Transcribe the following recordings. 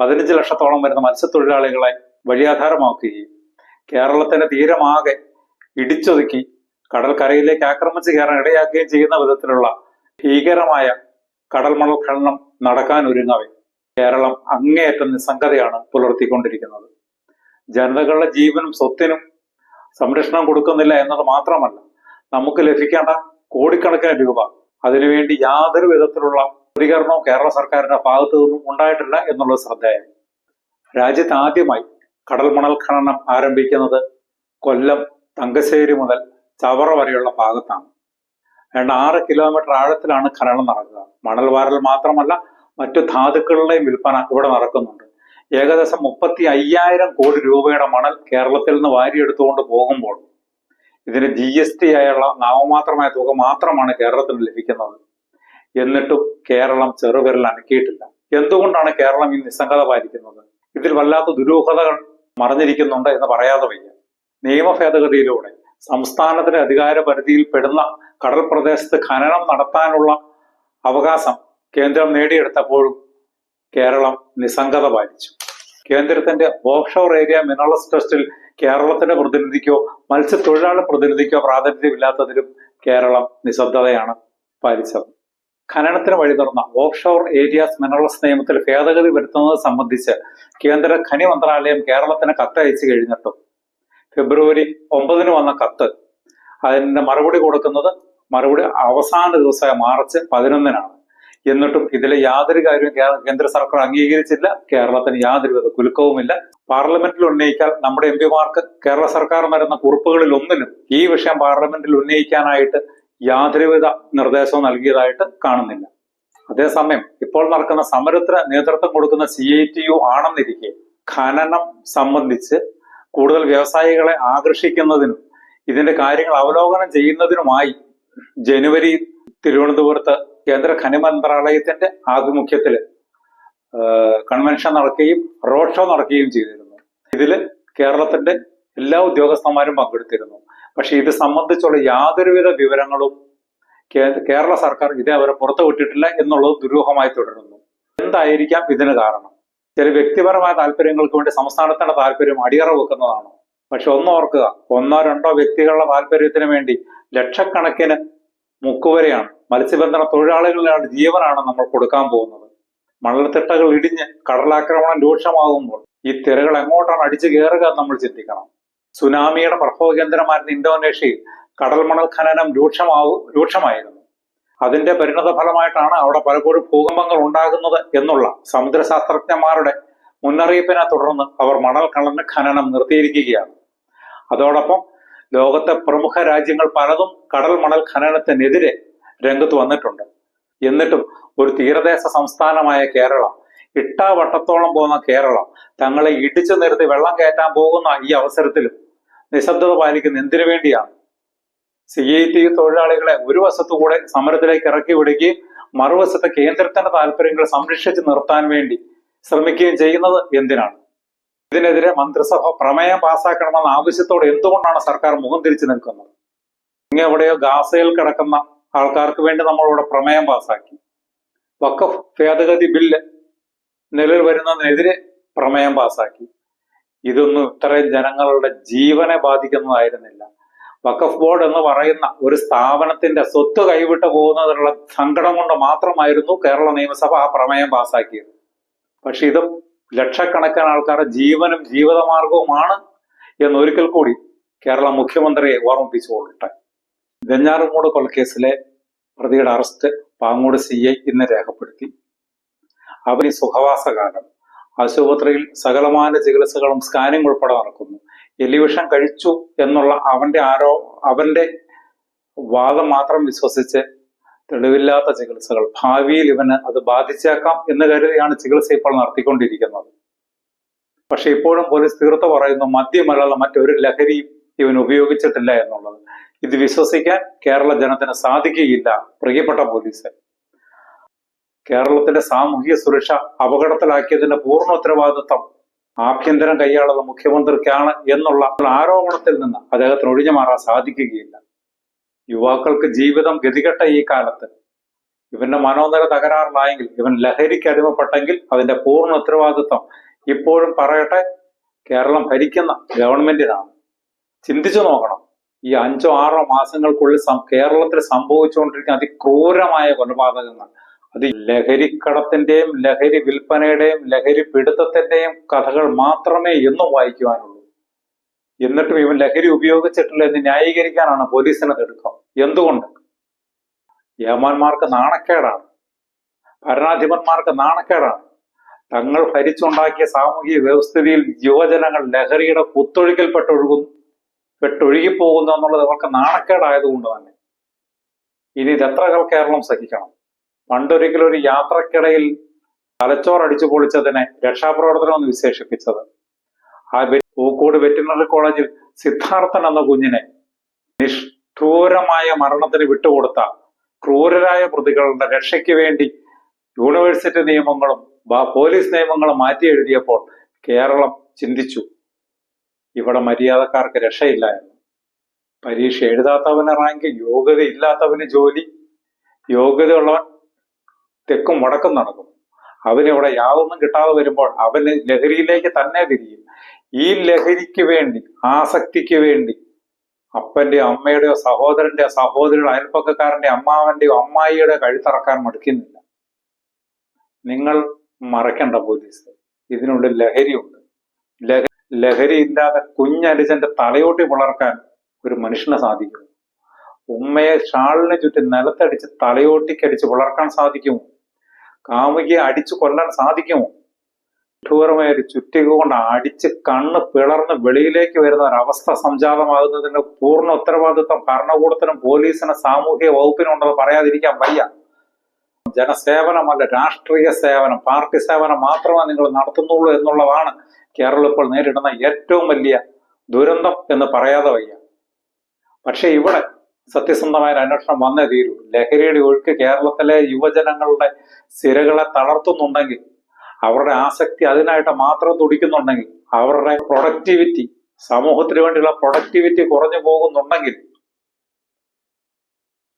പതിനഞ്ച് ലക്ഷത്തോളം വരുന്ന മത്സ്യത്തൊഴിലാളികളെ വഴിയാധാരമാക്കുകയും കേരളത്തിന്റെ തീരമാകെ ഇടിച്ചൊതുക്കി കടൽക്കരയിലേക്ക് ആക്രമിച്ച് കയറാൻ ഇടയാക്കുകയും ചെയ്യുന്ന വിധത്തിലുള്ള ഭീകരമായ കടൽ മണൽ ഖനനം നടക്കാൻ ഒരുങ്ങവെ. കേരളം അങ്ങേയറ്റം നിസ്സംഗതയാണ് പുലർത്തിക്കൊണ്ടിരിക്കുന്നത്. ജനതകളുടെ ജീവനും സ്വത്തിനും സംരക്ഷണം കൊടുക്കുന്നില്ല എന്നത് മാത്രമല്ല നമുക്ക് ലഭിക്കേണ്ട കോടിക്കണക്കിന് രൂപ അതിനുവേണ്ടി യാതൊരു വിധത്തിലുള്ള പ്രതികരണവും കേരള സർക്കാരിന്റെ ഭാഗത്തു നിന്നും ഉണ്ടായിട്ടില്ല എന്നുള്ളത് ശ്രദ്ധേയം. രാജ്യത്ത് ആദ്യമായി കടൽ മണൽ ഖനനം ആരംഭിക്കുന്നത് കൊല്ലം തങ്കശ്ശേരി മുതൽ ചവറ വരെയുള്ള ഭാഗത്താണ്. രണ്ട് ആറ് കിലോമീറ്റർ ആഴത്തിലാണ് ഖനനം നടക്കുക. മണൽ വാരൽ മാത്രമല്ല മറ്റു ധാതുക്കളുടെയും വിൽപ്പന ഇവിടെ നടക്കുന്നുണ്ട്. ഏകദേശം മുപ്പത്തി അയ്യായിരം കോടി രൂപയുടെ മണൽ കേരളത്തിൽ നിന്ന് വാരിയെടുത്തുകൊണ്ട് പോകുമ്പോൾ ഇതിന് ജി എസ് ടി ആയുള്ള നാമമാത്രമായ തുക മാത്രമാണ് കേരളത്തിന് ലഭിക്കുന്നത്. എന്നിട്ടും കേരളം ചെറുവിരൽ അനക്കിയിട്ടില്ല. എന്തുകൊണ്ടാണ് കേരളം ഈ നിസ്സംഗത പാലിക്കുന്നത് ഇതിൽ വല്ലാത്ത ദുരൂഹതകൾ മറഞ്ഞിരിക്കുന്നുണ്ട് എന്ന് പറയാതെ വയ്യ. നിയമ ഭേദഗതിയിലൂടെ സംസ്ഥാനത്തിന്റെ അധികാര പരിധിയിൽ പെടുന്ന കടൽ പ്രദേശത്ത് ഖനനം നടത്താനുള്ള അവകാശം കേന്ദ്രം നേടിയെടുത്തപ്പോഴും കേരളം നിസ്സംഗത പാലിച്ചു കേന്ദ്രത്തിന്റെ ഓഫ്ഷോർ ഏരിയ മിനറൽസ് ട്രസ്റ്റിൽ കേരളത്തിന്റെ പ്രതിനിധിക്കോ മത്സ്യത്തൊഴിലാളി പ്രതിനിധിക്കോ പ്രാതിനിധ്യമില്ലാത്തതിലും കേരളം നിശബ്ദതയാണ് പാലിച്ചത്. ഖനനത്തിന് വഴി തുറന്ന ഓഫ്ഷോർ ഏരിയാസ് മിനറൽസ് നിയമത്തിൽ ഭേദഗതി വരുത്തുന്നത് സംബന്ധിച്ച് കേന്ദ്ര ഖനി മന്ത്രാലയം കേരളത്തിന് കത്തയച്ചു കഴിഞ്ഞിട്ടും ഫെബ്രുവരി ഒമ്പതിന് വന്ന കത്ത് അതിന്റെ മറുപടി കൊടുക്കുന്നത് മറുപടി അവസാന ദിവസമായ മാർച്ച് പതിനൊന്നിനാണ്. എന്നിട്ടും ഇതിലെ യാതൊരു കാര്യവും കേന്ദ്ര സർക്കാർ അംഗീകരിച്ചില്ല കേരളത്തിന് യാതൊരുവിധ കുലുക്കവുമില്ല. പാർലമെന്റിൽ ഉന്നയിക്കാൻ നമ്മുടെ എം പിമാർക്ക് കേരള സർക്കാർ നൽകുന്ന കുറിപ്പുകളിൽ ഒന്നിലും ഈ വിഷയം പാർലമെന്റിൽ ഉന്നയിക്കാനായിട്ട് യാതൊരുവിധ നിർദ്ദേശവും നൽകിയതായിട്ട് കാണുന്നില്ല. അതേസമയം ഇപ്പോൾ നടക്കുന്ന സമരത്തിന് നേതൃത്വം കൊടുക്കുന്ന സി ഐ ടി യു ആണെന്നിരിക്കെ ഖനനം സംബന്ധിച്ച് കൂടുതൽ വ്യവസായികളെ ആകർഷിക്കുന്നതിനും ഇതിന്റെ കാര്യങ്ങൾ അവലോകനം ചെയ്യുന്നതിനുമായി ജനുവരി തിരുവനന്തപുരത്ത് കേന്ദ്ര ഖനി മന്ത്രാലയത്തിന്റെ ആഭിമുഖ്യത്തിൽ കൺവെൻഷൻ നടക്കുകയും റോഡ് ഷോ നടക്കുകയും ചെയ്തിരുന്നു. ഇതിൽ കേരളത്തിന്റെ എല്ലാ ഉദ്യോഗസ്ഥന്മാരും പങ്കെടുത്തിരുന്നു. പക്ഷെ ഇത് സംബന്ധിച്ചുള്ള യാതൊരുവിധ വിവരങ്ങളും കേരള സർക്കാർ ഇതേ അവരെ പുറത്തു വിട്ടിട്ടില്ല എന്നുള്ളത് ദുരൂഹമായി തുടരുന്നു. എന്തായിരിക്കാം ഇതിന് കാരണം? ചില വ്യക്തിപരമായ താല്പര്യങ്ങൾക്ക് വേണ്ടി സംസ്ഥാനത്തിന്റെ താല്പര്യം അടിയറ വെക്കുന്നതാണോ പക്ഷെ ഒന്ന് ഓർക്കുക ഒന്നോ രണ്ടോ വ്യക്തികളുടെ താല്പര്യത്തിന് വേണ്ടി ലക്ഷക്കണക്കിന് മുക്കുവരെയാണ് മത്സ്യബന്ധന തൊഴിലാളികളുടെ ജീവനാണ് നമ്മൾ കൊടുക്കാൻ പോകുന്നത്. മണൽത്തിട്ടകൾ ഇടിഞ്ഞ് കടലാക്രമണം രൂക്ഷമാകുമ്പോൾ ഈ തിരകൾ എങ്ങോട്ടാണ് അടിച്ചു കയറുക നമ്മൾ ചിന്തിക്കണം. സുനാമിയുടെ പ്രഭവകേന്ദ്രമായിരുന്ന ഇന്തോനേഷ്യയിൽ കടൽ മണൽ ഖനനം രൂക്ഷമാവു രൂക്ഷമായിരുന്നു. അതിന്റെ പരിണത ഫലമായിട്ടാണ് അവിടെ പലപ്പോഴും ഭൂകമ്പങ്ങൾ ഉണ്ടാകുന്നത് എന്നുള്ള സമുദ്രശാസ്ത്രജ്ഞന്മാരുടെ മുന്നറിയിപ്പിനെ തുടർന്ന് അവർ മണൽ കളന് ഖനനം നിർത്തിയിരിക്കുകയാണ്. അതോടൊപ്പം ലോകത്തെ പ്രമുഖ രാജ്യങ്ങൾ പലതും കടൽ മണൽ ഖനനത്തിനെതിരെ രംഗത്ത് വന്നിട്ടുണ്ട്. എന്നിട്ടും ഒരു തീരദേശ സംസ്ഥാനമായ കേരളം ഇട്ടാവട്ടത്തോളം പോകുന്ന കേരളം. തങ്ങളെ ഇടിച്ചു നിർത്തി വെള്ളം കയറ്റാൻ പോകുന്ന ഈ അവസരത്തിലും നിശബ്ദത പാലിക്കുന്ന എന്തിനു വേണ്ടിയാണ്? സി ഐ ടി തൊഴിലാളികളെ ഒരു വശത്തു കൂടെ സമരത്തിലേക്ക് ഇറക്കി വിടുകയും മറുവശത്തെ കേന്ദ്രത്തിന്റെ താല്പര്യങ്ങൾ സംരക്ഷിച്ച് നിർത്താൻ വേണ്ടി ശ്രമിക്കുകയും ചെയ്യുന്നത് എന്തിനാണ്? ഇതിനെതിരെ മന്ത്രിസഭ പ്രമേയം പാസാക്കണമെന്ന ആവശ്യത്തോടെ എന്തുകൊണ്ടാണ് സർക്കാർ മുഖം തിരിച്ചു നിൽക്കുന്നത്? ഇങ്ങനെ എവിടെയോ ഗാസയിൽ കിടക്കുന്ന ആൾക്കാർക്ക് വേണ്ടി നമ്മളിവിടെ പ്രമേയം പാസാക്കി. വക്കഫ് ഭേദഗതി ബില്ല് നിലവിൽ വരുന്നതിനെതിരെ പ്രമേയം പാസാക്കി. ഇതൊന്നും ഇത്രയും ജനങ്ങളുടെ ജീവനെ ബാധിക്കുന്നതായിരുന്നില്ല. വഖഫ് ബോർഡ് എന്ന് പറയുന്ന ഒരു സ്ഥാപനത്തിന്റെ സ്വത്ത് കൈവിട്ട് പോകുന്നതിനുള്ള സങ്കടം കൊണ്ട് മാത്രമായിരുന്നു കേരള നിയമസഭ ആ പ്രമേയം പാസാക്കിയത്. പക്ഷെ ഇത് ലക്ഷക്കണക്കിന് ആൾക്കാരുടെ ജീവനും ജീവിതമാർഗവുമാണ് എന്ന് ഒരിക്കൽ കൂടി കേരള മുഖ്യമന്ത്രിയെ ഓർമ്മിപ്പിച്ചുകൊള്ളട്ടെ. വെഞ്ഞാറുമൂട് കൊലക്കേസിലെ പ്രതിയുടെ അറസ്റ്റ് പാങ്ങോട് സി ഐ ഇന്ന് രേഖപ്പെടുത്തി. അവന് സുഖവാസകാലം ആശുപത്രിയിൽ സകലമായ ചികിത്സകളും സ്കാനിംഗ് ഉൾപ്പെടെ നടക്കുന്നു. എലിവിഷൻ കഴിച്ചു എന്നുള്ള അവന്റെ ആരോ അവന്റെ വാദം മാത്രം വിശ്വസിച്ച് തെളിവില്ലാത്ത ചികിത്സകൾ. ഭാവിയിൽ ഇവന് അത് ബാധിച്ചേക്കാം എന്ന് കരുതിയാണ് ചികിത്സ ഇപ്പോൾ നടത്തിക്കൊണ്ടിരിക്കുന്നത്. പക്ഷെ ഇപ്പോഴും പോലീസ് തീർത്ത് പറയുന്നു മദ്യമല്ലാതെ മറ്റൊരു ലഹരിയും ഇവൻ ഉപയോഗിച്ചിട്ടില്ല എന്നുള്ളത്. ഇത് വിശ്വസിക്കാൻ കേരള ജനത്തിന് സാധിക്കുകയില്ല പ്രിയപ്പെട്ട പോലീസ്. കേരളത്തിന്റെ സാമൂഹ്യ സുരക്ഷ അപകടത്തിലാക്കിയതിന്റെ പൂർണ ഉത്തരവാദിത്വം ആഭ്യന്തരം കൈയാളുന്ന മുഖ്യമന്ത്രിക്കാണ് എന്നുള്ള ആരോപണത്തിൽ നിന്ന് അദ്ദേഹത്തിന് ഒഴിഞ്ഞു മാറാൻ സാധിക്കുകയില്ല. യുവാക്കൾക്ക് ജീവിതം ഗതികെട്ട ഈ കാലത്ത് ഇവന്റെ മനോനില തകരാറിലായെങ്കിൽ ഇവൻ ലഹരിക്ക് അടിമപ്പെട്ടെങ്കിൽ അതിന്റെ പൂർണ ഉത്തരവാദിത്വം ഇപ്പോഴും പറയട്ടെ കേരളം ഭരിക്കുന്ന ഗവൺമെന്റിനാണ്. ചിന്തിച്ചു നോക്കണം. ഈ അഞ്ചോ ആറോ മാസങ്ങൾക്കുള്ളിൽ കേരളത്തിൽ സംഭവിച്ചുകൊണ്ടിരിക്കുന്ന അതിക്രൂരമായ കൊലപാതകങ്ങൾ അത് ലഹരി ലഹരിക്കടത്തിന്റെയും ലഹരി വിൽപ്പനയുടെയും ലഹരി പിടുത്തത്തിന്റെയും കഥകൾ മാത്രമേ എന്നും വായിക്കുവാനുള്ളൂ. എന്നിട്ടും ഇവൻ ലഹരി ഉപയോഗിച്ചിട്ടില്ല എന്ന് ന്യായീകരിക്കാനാണ് പോലീസിന് തിടുക്കം. എന്തുകൊണ്ട്? യമാന്മാർക്ക് നാണക്കേടാണ്. ഭരണാധിപന്മാർക്ക് നാണക്കേടാണ്. തങ്ങൾ ഭരിച്ചുണ്ടാക്കിയ സാമൂഹിക വ്യവസ്ഥിതിയിൽ യുവജനങ്ങൾ ലഹരിയുടെ കുത്തൊഴുക്കിൽ പെട്ടൊഴുകുന്നു പെട്ടൊഴുകിപ്പോകുന്നു എന്നുള്ളത് അവർക്ക് നാണക്കേടായതുകൊണ്ട് തന്നെ. ഇനി ഇത് എത്ര കേരളം സഹിക്കണം? പണ്ടൊരിക്കലും ഒരു യാത്രക്കിടയിൽ തലച്ചോറടിച്ചു പൊളിച്ചതിനെ രക്ഷാപ്രവർത്തനം എന്ന് വിശേഷിപ്പിച്ചത്. ആ പൂക്കോട് വെറ്റിനറി കോളേജിൽ സിദ്ധാർത്ഥൻ എന്ന കുഞ്ഞിനെ നിഷ്ഠൂരമായ മരണത്തിന് വിട്ടുകൊടുത്ത ക്രൂരരായ പ്രതികളുടെ രക്ഷയ്ക്ക് വേണ്ടി യൂണിവേഴ്സിറ്റി നിയമങ്ങളും പോലീസ് നിയമങ്ങളും മാറ്റി എഴുതിയപ്പോൾ കേരളം ചിന്തിച്ചു ഇവിടെ മര്യാദക്കാർക്ക് രക്ഷയില്ല എന്ന്. പരീക്ഷ എഴുതാത്തവന് റാങ്ക് യോഗ്യത ഇല്ലാത്തവന് ജോലി യോഗ്യതയുള്ളവൻ തെക്കും വടക്കും നടക്കും. അവന് ഇവിടെ യാതൊന്നും കിട്ടാതെ വരുമ്പോൾ അവന് ലഹരിയിലേക്ക് തന്നെ തിരിയും. ഈ ലഹരിക്ക് വേണ്ടി ആസക്തിക്ക് വേണ്ടി അപ്പന്റെയോ അമ്മയുടെയോ സഹോദരന്റെയോ സഹോദരിയുടെ അയൽപ്പക്കക്കാരന്റെ അമ്മാവന്റെയോ അമ്മായിയുടെ കഴുത്തിറക്കാൻ മടുക്കുന്നില്ല. നിങ്ങൾ മറക്കണ്ട പോലീസ്. ഇതിനുള്ളിൽ ലഹരിയുണ്ട്. ലഹ ലഹരി ഇല്ലാതെ കുഞ്ഞനുജന്റെ തലയോട്ടി വളർക്കാൻ ഒരു മനുഷ്യന് സാധിക്കും ഉമ്മയെ ഷാളിന് ചുറ്റി നിലത്തടിച്ച് തലയോട്ടിക്കടിച്ച് വളർക്കാൻ സാധിക്കുമോ? കാമുകിയെ അടിച്ചു കൊല്ലാൻ സാധിക്കുമോ? കഠോരമായ ഒരു ചുറ്റിക കൊണ്ട് അടിച്ച് കണ്ണ് പിളർന്ന് വെളിയിലേക്ക് വരുന്ന ഒരവസ്ഥ സംജാതമാകുന്നതിന്റെ പൂർണ ഉത്തരവാദിത്വം ഭരണകൂടത്തിനും പോലീസിനും സാമൂഹിക വകുപ്പിനും ഉണ്ടെന്ന് പറയാതിരിക്കാൻ വയ്യ. ജനസേവനമല്ല രാഷ്ട്രീയ സേവനം പാർട്ടി സേവനം മാത്രമേ നിങ്ങൾ നടത്തുന്നുള്ളൂ എന്നുള്ളതാണ് കേരളം ഇപ്പോൾ നേരിടുന്ന ഏറ്റവും വലിയ ദുരന്തം എന്ന് പറയാതെ വയ്യ. പക്ഷെ ഇവിടെ സത്യസന്ധമായ ഒരു അന്വേഷണം വന്നേ തീരൂ. ലഹരിയുടെ ഒഴുക്ക് കേരളത്തിലെ യുവജനങ്ങളുടെ സിരകളെ തളർത്തുന്നുണ്ടെങ്കിൽ അവരുടെ ആസക്തി അതിനായിട്ട് മാത്രം തുടിക്കുന്നുണ്ടെങ്കിൽ അവരുടെ പ്രൊഡക്ടിവിറ്റി സമൂഹത്തിന് വേണ്ടിയുള്ള പ്രൊഡക്ടിവിറ്റി കുറഞ്ഞു പോകുന്നുണ്ടെങ്കിൽ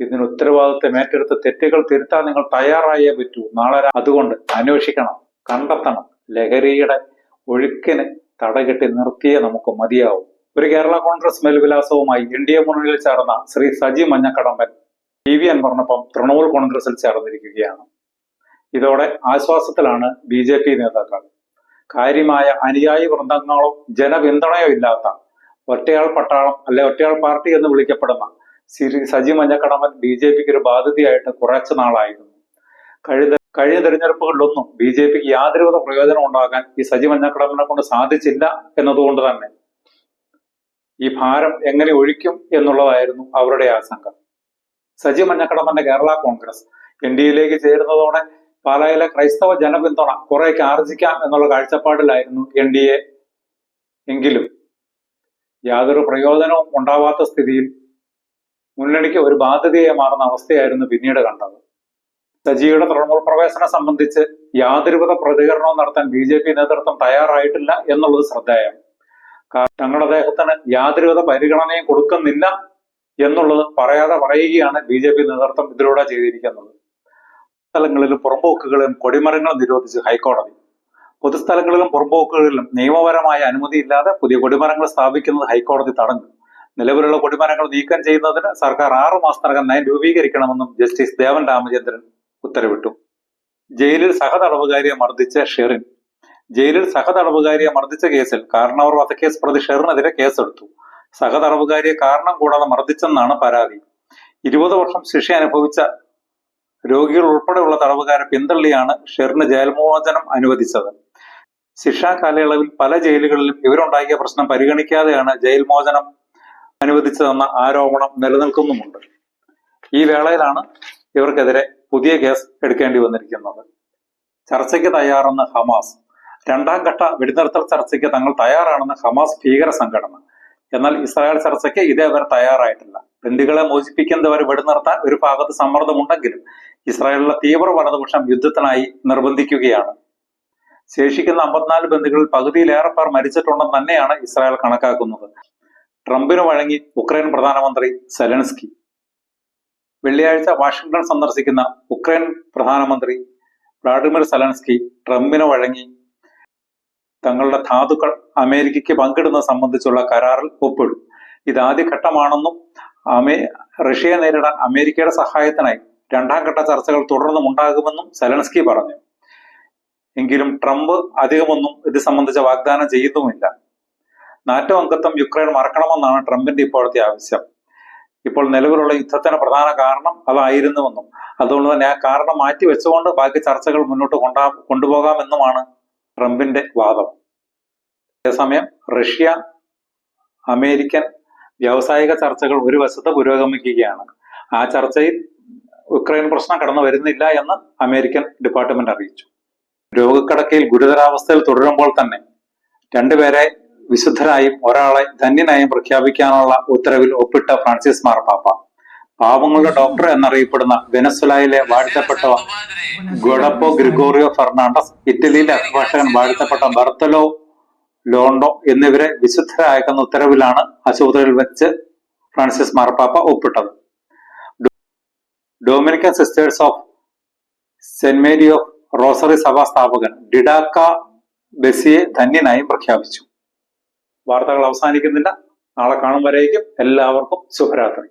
ഇതിന് ഉത്തരവാദിത്വം ഏറ്റെടുത്ത് തെറ്റുകൾ തിരുത്താൻ നിങ്ങൾ തയ്യാറായേ പറ്റൂ. നാളെ അതുകൊണ്ട് അന്വേഷിക്കണം കണ്ടെത്തണം. ലഹരിയുടെ ഒഴുക്കിന് തടകെട്ടി നിർത്തിയേ നമുക്ക് മതിയാവും. ഒരു കേരള കോൺഗ്രസ് മേൽവിലാസവുമായി എൻ ഡി എ മുന്നണിയിൽ ചേർന്ന ശ്രീ സജി മഞ്ഞക്കടമ്പൻ ബി വി അൻവറിനൊപ്പം തൃണമൂൽ കോൺഗ്രസിൽ ചേർന്നിരിക്കുകയാണ്. ഇതോടെ ആശ്വാസത്തിലാണ് ബി ജെ പി നേതാക്കൾ. കാര്യമായ അനുയായി വൃന്ദങ്ങളോ ജനപിന്തുണയോ ഇല്ലാത്ത ഒറ്റയാൾ പട്ടാളം അല്ലെ ഒറ്റയാൾ പാർട്ടി എന്ന് വിളിക്കപ്പെടുന്ന ശ്രീ സജി മഞ്ഞക്കടമ്പൻ ബി ജെ പിക്ക് ഒരു ബാധ്യതയായിട്ട് കുറച്ചു നാളായിരുന്നു. കഴിഞ്ഞ കഴിഞ്ഞ തെരഞ്ഞെടുപ്പുകളിലൊന്നും ബി ജെ പിക്ക് യാതൊരുവിധ പ്രയോജനം ഉണ്ടാക്കാൻ ഈ സജി മഞ്ഞക്കടമ്പനെ കൊണ്ട് സാധിച്ചില്ല എന്നതുകൊണ്ട് തന്നെ ഈ ഭാരം എങ്ങനെ ഒഴിക്കും എന്നുള്ളതായിരുന്നു അവരുടെ ആശങ്ക. സജി മഞ്ഞക്കടമന്റെ കേരള കോൺഗ്രസ് എൻ ഡി എയിലേക്ക് ചേരുന്നതോടെ പാലായിലെ ക്രൈസ്തവ ജനപിന്തുണ കുറേയൊക്കെ ആർജിക്കാം എന്നുള്ള കാഴ്ചപ്പാടിലായിരുന്നു എൻ ഡി എ എങ്കിലും. യാതൊരു പ്രയോജനവും ഉണ്ടാവാത്ത സ്ഥിതിയിൽ മുന്നണിക്ക് ഒരു ബാധ്യതയായി മാറുന്ന അവസ്ഥയായിരുന്നു പിന്നീട് കണ്ടത്. സജിയുടെ തൃണമൂൽ പ്രവേശനം സംബന്ധിച്ച് യാതൊരുവിധ പ്രതികരണവും നടത്താൻ ബി നേതൃത്വം തയ്യാറായിട്ടില്ല എന്നുള്ളത് ശ്രദ്ധേയം. തങ്ങളുടെ അദ്ദേഹത്തിന് യാതൊരുവിധ പരിഗണനയും കൊടുക്കുന്നില്ല എന്നുള്ളത് പറയാതെ പറയുകയാണ് ബി ജെ പി നേതൃത്വം ഇതിലൂടെ ചെയ്തിരിക്കുന്നത്. സ്ഥലങ്ങളിലും പുറമ്പോക്കുകളിലും കൊടിമരങ്ങളും നിരോധിച്ച് ഹൈക്കോടതി. പൊതുസ്ഥലങ്ങളിലും പുറമ്പോക്കുകളിലും നിയമപരമായ അനുമതിയില്ലാതെ പുതിയ കൊടിമരങ്ങൾ സ്ഥാപിക്കുന്നത് ഹൈക്കോടതി തടഞ്ഞു. നിലവിലുള്ള കൊടിമരങ്ങൾ നീക്കം ചെയ്യുന്നതിന് സർക്കാർ ആറു മാസത്തിനകം നയം രൂപീകരിക്കണമെന്നും ജസ്റ്റിസ് ദേവൻ രാമചന്ദ്രൻ ഉത്തരവിട്ടു. ജയിലിൽ സഹതടവുകാരിയെ മർദ്ദിച്ച ഷെറിൻ ജയിലിൽ സഹതടവുകാരിയെ മർദ്ദിച്ച കേസിൽ കാരണവർ വധക്കേസ് പ്രതി ഷെറിനെതിരെ കേസെടുത്തു. സഹതടവുകാരിയെ കാരണം കൂടാതെ മർദ്ദിച്ചെന്നാണ് പരാതി. ഇരുപത് വർഷം ശിക്ഷ അനുഭവിച്ച രോഗികൾ ഉൾപ്പെടെയുള്ള തടവുകാരെ പിന്തള്ളിയാണ് ഷെറിന് ജയിൽമോചനം അനുവദിച്ചത്. ശിക്ഷാ കാലയളവിൽ പല ജയിലുകളിലും ഇവരുണ്ടാക്കിയ പ്രശ്നം പരിഗണിക്കാതെയാണ് ജയിൽ മോചനം അനുവദിച്ചതെന്ന ആരോപണം നിലനിൽക്കുന്നുമുണ്ട്. ഈ വേളയിലാണ് ഇവർക്കെതിരെ പുതിയ കേസ് എടുക്കേണ്ടി വന്നിരിക്കുന്നത്. ചർച്ചയ്ക്ക് തയ്യാറെന്ന് ഹമാസ്. രണ്ടാം ഘട്ട വെടിനിർത്തൽ ചർച്ചയ്ക്ക് തങ്ങൾ തയ്യാറാണെന്ന് ഹമാസ് ഭീകര സംഘടന. എന്നാൽ ഇസ്രായേൽ ചർച്ചയ്ക്ക് ഇതേവരെ തയ്യാറായിട്ടില്ല. ബന്ദികളെ മോചിപ്പിക്കുന്നവരെ വെടിനിർത്താൻ ഒരു ഭാഗത്ത് സമ്മർദ്ദമുണ്ടെങ്കിലും ഇസ്രായേലിലെ തീവ്ര വലതുപക്ഷം യുദ്ധത്തിനായി നിർബന്ധിക്കുകയാണ്. ശേഷിക്കുന്ന അമ്പത്തിനാല് ബന്ധുക്കളിൽ പകുതിയിലേറെ പേർ മരിച്ചിട്ടുണ്ടെന്ന് തന്നെയാണ് ഇസ്രായേൽ കണക്കാക്കുന്നത്. ട്രംപിന് വഴങ്ങി ഉക്രൈൻ പ്രധാനമന്ത്രി സെലൻസ്കി. വെള്ളിയാഴ്ച വാഷിംഗ്ടൺ സന്ദർശിക്കുന്ന ഉക്രൈൻ പ്രധാനമന്ത്രി വ്ളാഡിമിർ സെലൻസ്കി ട്രംപിന് വഴങ്ങി തങ്ങളുടെ ധാതുക്കൾ അമേരിക്കയ്ക്ക് പങ്കിടുന്നത് സംബന്ധിച്ചുള്ള കരാറിൽ ഒപ്പിടും ഇത് ഘട്ടമാണെന്നും അമേ റഷ്യയെ നേരിടാൻ അമേരിക്കയുടെ സഹായത്തിനായി രണ്ടാം ഘട്ട ചർച്ചകൾ തുടർന്നും ഉണ്ടാകുമെന്നും സെലൻസ്കി പറഞ്ഞു. എങ്കിലും ട്രംപ് അധികമൊന്നും ഇത് സംബന്ധിച്ച വാഗ്ദാനം ചെയ്യുന്നുമില്ല. നാറ്റോ അംഗത്വം യുക്രൈൻ മറക്കണമെന്നാണ് ട്രംപിന്റെ ഇപ്പോഴത്തെ ആവശ്യം. ഇപ്പോൾ നിലവിലുള്ള യുദ്ധത്തിന് പ്രധാന കാരണം അതായിരുന്നുവെന്നും അതുകൊണ്ട് തന്നെ ആ കാരണം മാറ്റി വെച്ചുകൊണ്ട് ബാക്കി ചർച്ചകൾ മുന്നോട്ട് കൊണ്ടാ കൊണ്ടുപോകാമെന്നുമാണ് ട്രംപിന്റെ വാദം. അതേസമയം റഷ്യ അമേരിക്കൻ വ്യാവസായിക ചർച്ചകൾ ഒരു വശത്ത് പുരോഗമിക്കുകയാണ്. ആ ചർച്ചയിൽ ഉക്രൈൻ പ്രശ്നം കടന്നു വരുന്നില്ല എന്ന് അമേരിക്കൻ ഡിപ്പാർട്ട്മെന്റ് അറിയിച്ചു. രോഗക്കടക്കയിൽ ഗുരുതരാവസ്ഥയിൽ തുടരുമ്പോൾ തന്നെ രണ്ടുപേരെ വിശുദ്ധരായും ഒരാളെ ധന്യനായും പ്രഖ്യാപിക്കാനുള്ള ഉത്തരവിൽ ഒപ്പിട്ട ഫ്രാൻസിസ് മാർപ്പാപ്പ പാവങ്ങളുടെ ഡോക്ടർ എന്നറിയപ്പെടുന്ന വെനസ്വലയിലെ വാഴ്ത്തപ്പെട്ട ഗൊഡപ്പോ ഗ്രിഗോറിയോ ഫെർണാണ്ടസ് ഇറ്റലിയിലെ അഭിഭാഷകൻ വാഴ്ത്തപ്പെട്ട ബർത്തലോ ലോണ്ടോ എന്നിവരെ വിശുദ്ധരായക്കുന്ന ഉത്തരവിലാണ് ആശുപത്രിയിൽ വെച്ച് ഫ്രാൻസിസ് മാർപ്പാപ്പ ഒപ്പിട്ടത്. Dominican Sisters of Saint Mary of Rosary സഭാ സ്ഥാപകൻ ഡിഡാക്ക ബെസിയെ ധന്യനായും പ്രഖ്യാപിച്ചു. വാർത്തകൾ അവസാനിക്കുന്നില്ല. നാളെ കാണും വരേക്കും. എല്ലാവർക്കും ശുഭരാത്രി.